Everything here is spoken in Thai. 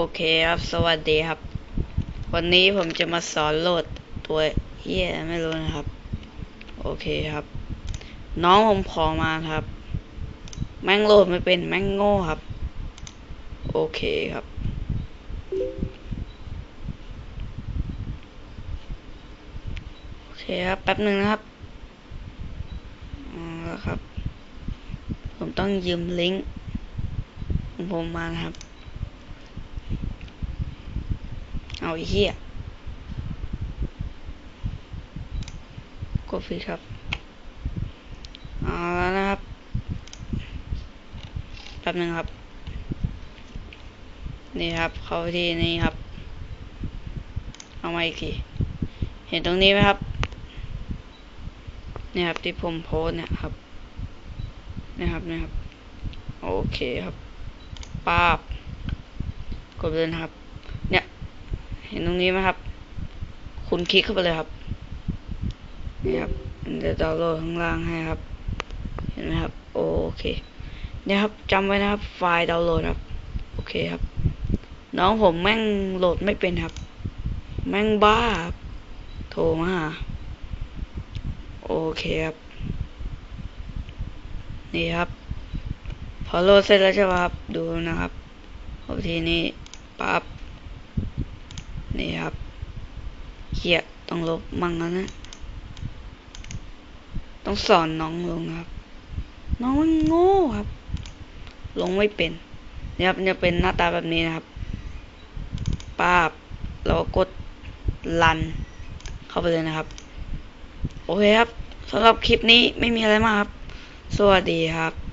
โอเคครับ สวัสดีครับ วันนี้ผมจะมาสอนโหลดตัวเฮียไม่รู้นะครับ โอเคครับ น้องผมขอมาครับ แม่งโหลดไม่เป็นแม่งโง่ครับ โอเคครับ โอเคครับ แป๊บหนึ่งนะครับอ๋อครับ ผมต้องยืมลิงก์ของผมมานะครับ เอาไอ้เหี้ยกดผิดครับเอาแล้วนะครับแป๊บนึงครับ นี่ครับ เข้าที่นี่ครับ เอามาอีกที เห็นตรงนี้ไหมครับ นี่ครับที่ผมโพสเนี่ยครับ นะครับนะครับ โอเคครับปาบกดเลยนะครับ ห็นตรงนี้ไหมครับ คุณคลิกเข้าไปเลยครับ นี่ครับมันจะดาวน์โหลดข้างล่างให้ครับ เห็นไหมครับ โอเคเนี่ยครับจำไว้นะครับ ไฟล์ดาวน์โหลดครับ โอเคครับ น้องผมแม่งโหลดไม่เป็นครับ แม่งบ้าครับโทรมาหาโอเคครับ นี่ครับ พอโหลดเสร็จแล้วใช่ไหมครับ ดูนะครับพอทีนี้ปั๊บ นี่ครับเขียต้องลบมั่งแล้วนะ ต้องสอนน้องลงครับ น้องมันโง่ครับ ลงไม่เป็นเนี่ยครับจะเป็นหน้าตาแบบนี้นะครับปาบแล้วกกดลัน เข้าไปเลยนะครับ โอเคครับสำหรับคลิปนี้ไม่มีอะไรมากครับ สวัสดีครับ